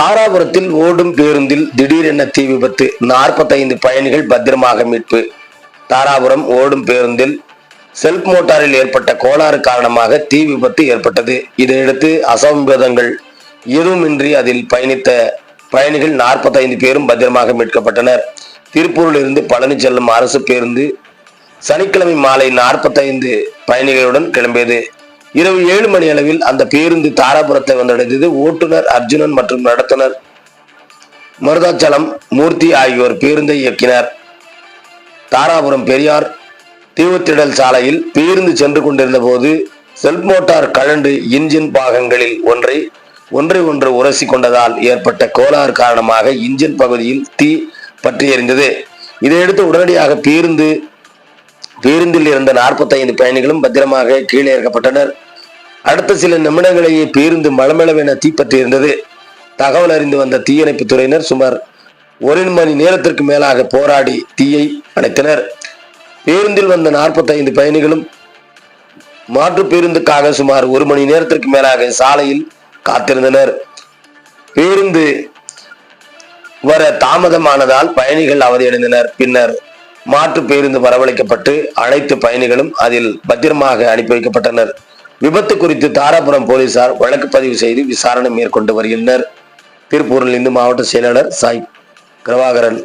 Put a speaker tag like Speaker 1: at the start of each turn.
Speaker 1: தாராபுரத்தில் ஓடும் பேருந்தில் திடீரென தீ விபத்து. நாற்பத்தைந்து பயணிகள் பத்திரமாக மீட்பு. தாராபுரம் ஓடும் பேருந்தில் செல்ப் மோட்டாரில் ஏற்பட்ட கோளாறு காரணமாக தீ விபத்து ஏற்பட்டது. இதையடுத்து அசம்பாவிதங்கள் எதுவுமின்றி அதில் பயணித்த பயணிகள் நாற்பத்தைந்து பேரும் பத்திரமாக மீட்கப்பட்டனர். திருப்பூரிலிருந்து பழனி செல்லும் அரசு பேருந்து சனிக்கிழமை மாலை நாற்பத்தைந்து பயணிகளுடன் கிளம்பியது. இரவு ஏழு மணி அளவில் அந்த பேருந்து தாராபுரத்தை வந்தடைந்தது. ஓட்டுநர் அர்ஜுனன் மற்றும் நடத்துனர் மருதாச்சலம் மூர்த்தி ஆகியோர் பேருந்தை இயக்கினர். தாராபுரம் பெரியார் தீவுத்திடல் சாலையில் பேருந்து சென்று கொண்டிருந்த போது செல்ப் மோட்டார் கழண்டு இன்ஜின் பாகங்களில் ஒன்றை ஒன்றை ஒன்று உரசி கொண்டதால் ஏற்பட்ட கோளாறு காரணமாக இன்ஜின் பகுதியில் தீ பற்றி எறிந்தது இதையடுத்து உடனடியாக பேருந்து பேருந்தில் இருந்த 45 பயணிகளும் பத்திரமாக கீழே இறக்கப்பட்டனர். அடுத்த சில நிமிடங்களிலேயே பேருந்து மளமளவென தீப்பற்றி இருந்தது. தகவல் அறிந்து வந்த தீயணைப்பு துறையினர் சுமார் ஒரு மணி நேரத்திற்கு மேலாக போராடி தீயை அணைத்தனர். பேருந்தில் வந்த 45 பயணிகளும் மாற்று பேருந்துக்காக சுமார் ஒரு மணி நேரத்திற்கு மேலாக சாலையில் காத்திருந்தனர். பேருந்து வர தாமதமானதால் பயணிகள் அவதியடைந்தனர். பின்னர் மாற்று பேருந்து வரவழைக்கப்பட்டு அனைத்து பயணிகளும் அதில் பத்திரமாக அனுப்பி வைக்கப்பட்டனர். விபத்து குறித்து தாராபுரம் போலீசார் வழக்கு பதிவு செய்து விசாரணை மேற்கொண்டு வருகின்றனர். திருப்பூரில் இந்து மாவட்ட செயலாளர் சாய் கிரவாகரன்.